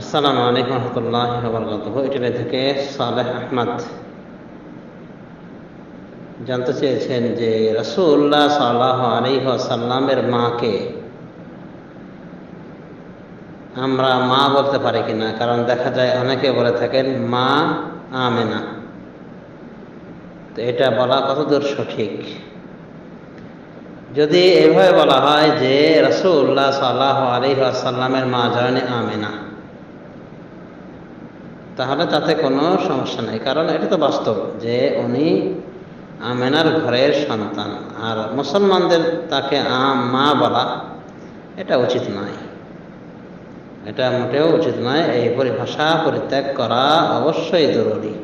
আসসালামু আলাইকুম রহমতুল্লাহ বরকাত ইটালি থেকে সালেহ আহমদ জানতে চেয়েছেন যে রসুল্লাহ সাল্লাহ আলী সাল্লামের মাকে আমরা মা বলতে পারি কিনা? কারণ দেখা যায় অনেকে বলে থাকেন, মা আমেনা। তো এটা বলা কতদূর সঠিক? যদি এভাবে বলা হয় যে রসুল্লাহ সাল্লাহ আলী আসাল্লামের মা জয়নে আমেনা। তাহলে তাতে কোনো সমস্যা নেই। কারণ এটা তো বাস্তব যে উনি আমেনার ঘরের সন্তান আর মুসলমানদের তাকে আম, মা বলা এটা উচিত নয়। এটা মোটেও উচিত নয়। এই পরিভাষা পরিত্যাগ করা অবশ্যই জরুরি।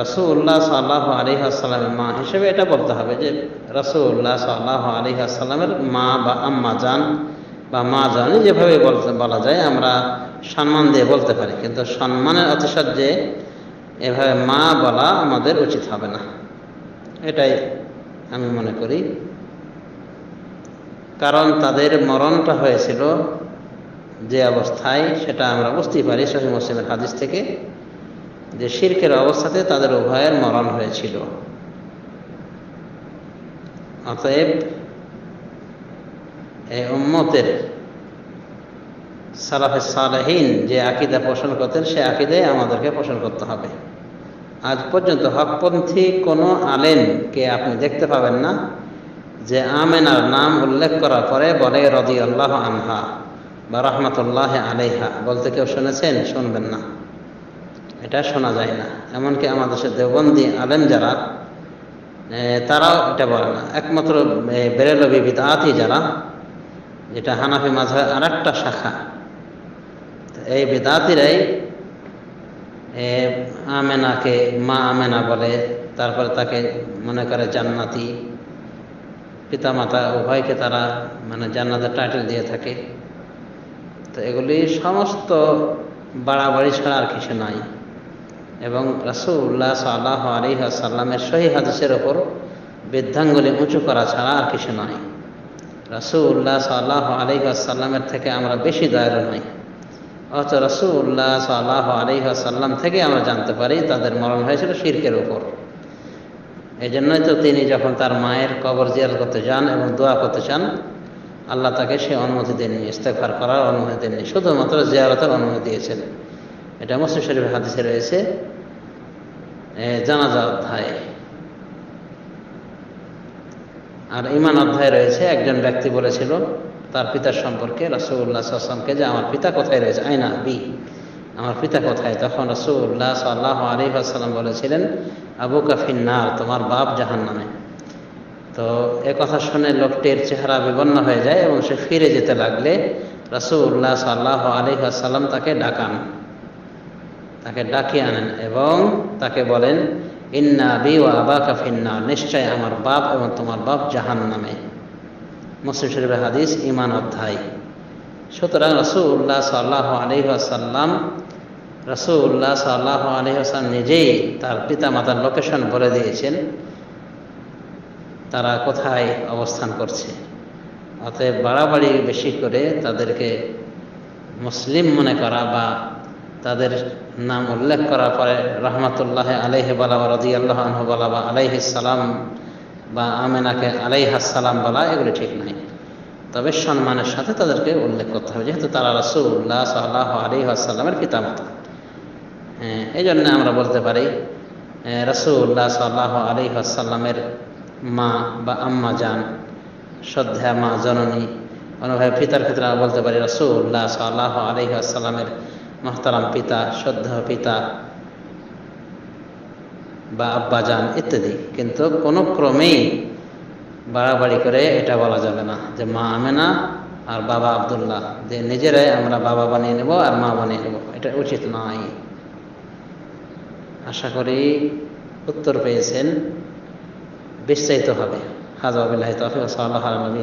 রসুল্লাহ সাল্লাহ আলী আসসালামের মা হিসেবে এটা বলতে হবে যে রসুল্লাহ সাল্লাহ আলী আসসালামের মা বা আম্মা যান বা মা জানি যেভাবে বলা যায়, আমরা সম্মান দিয়ে বলতে পারি, কিন্তু সম্মানের অতিশয্যে এভাবে মা বলা আমাদের উচিত হবে না। এটাই আমি মনে করি। কারণ তাদের মরণটা হয়েছিল যে অবস্থায়, সেটা আমরা বুঝতেই পারি সহি মুসলিমের হাদিস থেকে, যে শির্কের অবস্থাতে তাদের উভয়ের মরণ হয়েছিল। অতএব এই উম্মতের সালাফে সালাহীন যে আকিদা পোষণ করতেন, সে আকিদায় আমাদেরকে পোষণ করতে হবে। আজ পর্যন্ত হকপন্থী কোনো আলেমকে আপনি দেখতে পাবেন না যে আমেনার নাম উল্লেখ করার পরে বলে রদি আল্লাহ আনহা বা রহমতুল্লাহ আলাইহা। বলতে কেউ শুনেছেন? শুনবেন না। এটা শোনা যায় না। এমনকি আমাদের সে দেওবন্দি আলেম যারা তারাও এটা বলে না। একমাত্র বেরেলবি বিদাতি যারা, যেটা হানাফি মাঝে আর একটা শাখা। এই বেদাতিরাই আমেনাকে মা আমেনা বলে, তারপরে তাকে মনে করে জান্নাতি পিতামাতা, উভয়কে তারা মানে জান্নাতের টাইটেল দিয়ে থাকে। তো এগুলি সমস্ত বাড়াবাড়ি ছাড়া আর কিছু নাই। এবং রাসুল্লাহ সাল্লাহ আলী সাল্লামের সহি হাদিসের ওপর বৃদ্ধাঙ্গুলি উঁচু করা ছাড়া আর কিছু নয় রাসুল্লাহ সাল্লাহ আলী সাল্লামের থেকে আমরা বেশি দয়ালু নই। অথচ রসুল্লাহ সাল্লাহ আলী সাল্লাম থেকে আমরা জানতে পারি তাদের মরণ হয়েছিল শির্কের উপর। এই জন্যই তো তিনি যখন তার মায়ের কবর জিয়ার করতে যান এবং দোয়া করতে চান, আল্লাহ তাকে সে অনুমতি দেননি ইস্তেফার করার অনুমতি দেননি, শুধুমাত্র জিয়ারতের অনুমতি দিয়েছেন। এটা মুসলিম শরীফের হাদিসে রয়েছে। জানাজা অধ্যায়। আর ইমান অধ্যায় রয়েছে, একজন ব্যক্তি বলেছিল তার পিতার সম্পর্কে রসুল্লাহ আসলামকে যে আমার পিতা কোথায় রয়েছে? আয়না, বি। আমার পিতা কোথায়? তখন রসুল্লাহ সাল্লাহ আলী আসসালাম বলেছিলেন, আবু কাফিন্নার তোমার বাপ জাহান নামে তো এ কথা শুনে লোকটির চেহারা বিবন্ন হয়ে যায় এবং সে ফিরে যেতে লাগলে রসুল্লাহ সাল্লাহ আলী আসাল্লাম তাকে ডাকান। তাকে ডাকিয়ে আনেন এবং তাকে বলেন, ইন্না বি ও আবা কাফিন্না নিশ্চয় আমার বাপ এবং তোমার বাপ জাহান নামে মুসলিম শরীফের হাদিস ইমান অধ্যায়। সুতরাং রসুল্লাহ সাল্লাহ আলী আসাল্লাম রসুল্লাহ সাল্লাহ আলী আসাল্লাম নিজেই তার পিতা মাতার লোকেশন বলে দিয়েছেন, তারা কোথায় অবস্থান করছে। অতএব বাড়াবাড়ি বেশি করে তাদেরকে মুসলিম মনে করা বা তাদের নাম উল্লেখ করার পরে রহমতুল্লাহ আলাইহে বলা বা রদি আল্লাহ বলা বা আলাইহ সালাম বা আমেনাকে আলাইহাসালাম বলা, এগুলি ঠিক নাই তবে সম্মানের সাথে তাদেরকে উল্লেখ করতে হবে, যেহেতু তারা রসুল্লাহ সাল্লাহ আলী আসাল্লামের পিতামাতা হ্যাঁ এই জন্য আমরা বলতে পারি রসুল্লাহ সাল্লাহ আলী আসাল্লামের মা বা আম্মা যান শ্রদ্ধা মা, জননী। অনুভাবে পিতার ক্ষেত্রে আমরা বলতে পারি রসুল্লাহ সাল্লাহ আলী আসাল্লামের মহতারাম পিতা শ্রদ্ধা পিতা বা আব্বাজান ইত্যাদি। কিন্তু কোনো ক্রমেই বাড়াবাড়ি করে এটা বলা যাবে না যে মা আমেনা আর বাবা আবদুল্লাহ। যে নিজেরাই আমরা বাবা বানিয়ে নেব আর মা বানিয়ে নেব। এটা উচিত নয়। আশা করি উত্তর পেয়েছেন। বিস্তারিত হবে হাজাবিল্লাহ তফিক সাল্লাহ নবী